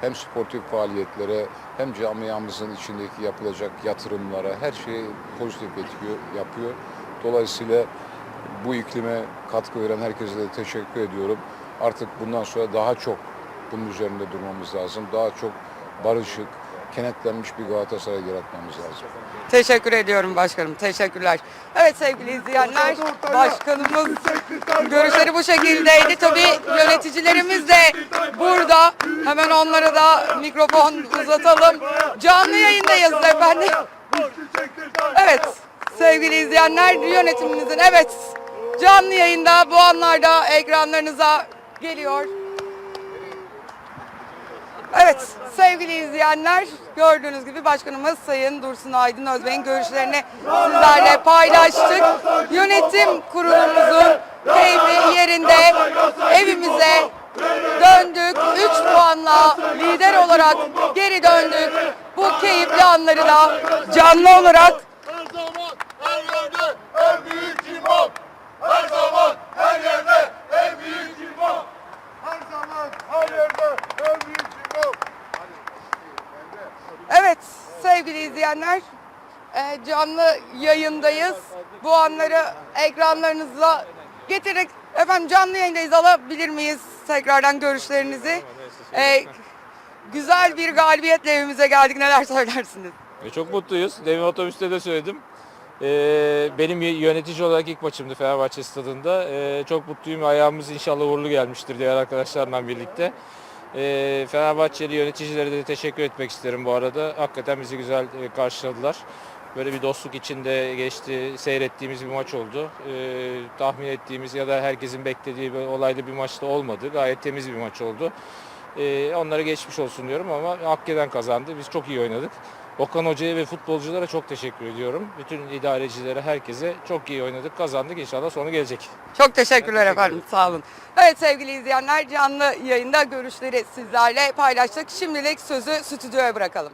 hem sportif faaliyetlere hem camiamızın içindeki yapılacak yatırımlara her şeye pozitif etki yapıyor. Dolayısıyla bu iklime katkı veren herkese de teşekkür ediyorum. Artık bundan sonra daha çok bunun üzerinde durmamız lazım. Daha çok barışık, kenetlenmiş bir Galatasaray yaratmamız lazım. Teşekkür ediyorum başkanım. Teşekkürler. Evet sevgili izleyenler, başkanımız görüşleri bu şekildeydi. Tabii yöneticilerimiz de burada. Hemen onlara da mikrofon uzatalım. Canlı yayındayız efendim. Evet sevgili izleyenler yönetimimizin evet canlı yayında bu anlarda ekranlarınıza geliyor. Evet sevgili izleyenler gördüğünüz gibi başkanımız Sayın Dursun Aydın Özbey'in görüşlerini sizlerle paylaştık. Yönetim kurulumuzun keyfi yerinde evimize döndük. 3 puanla lider olarak geri döndük. Bu keyifli anları da canlı olarak Her zaman her yerde en büyük imam. Her zaman her yerde en büyük imam. Her zaman her yerde en büyük imam. Evet sevgili izleyenler e, canlı yayındayız. Bu anları ekranlarınıza getirerek efendim canlı yayındayız alabilir miyiz tekrardan görüşlerinizi? E, güzel bir galibiyetle evimize geldik neler söylersiniz? E, çok mutluyuz. Demin otobüste de söyledim. E, benim yönetici olarak ilk maçımdı Fenerbahçe stadında. E, çok mutluyum. Ayağımız inşallah uğurlu gelmiştir diğer arkadaşlarla birlikte. E, Fenerbahçeli yöneticilere de teşekkür etmek isterim bu arada. Hakikaten bizi güzel e, karşıladılar. Böyle bir dostluk içinde geçti, seyrettiğimiz bir maç oldu. E, tahmin ettiğimiz ya da herkesin beklediği bir olaylı bir maçta olmadı. Gayet temiz bir maç oldu. E, onlara geçmiş olsun diyorum ama hak eden kazandı. Biz çok iyi oynadık. Okan Hoca'ya ve futbolculara çok teşekkür ediyorum. Bütün idarecilere, herkese çok iyi oynadık, kazandık. İnşallah sonu gelecek. Çok teşekkürler efendim sağ olun. Evet sevgili izleyenler canlı yayında görüşleri sizlerle paylaştık. Şimdilik sözü stüdyoya bırakalım.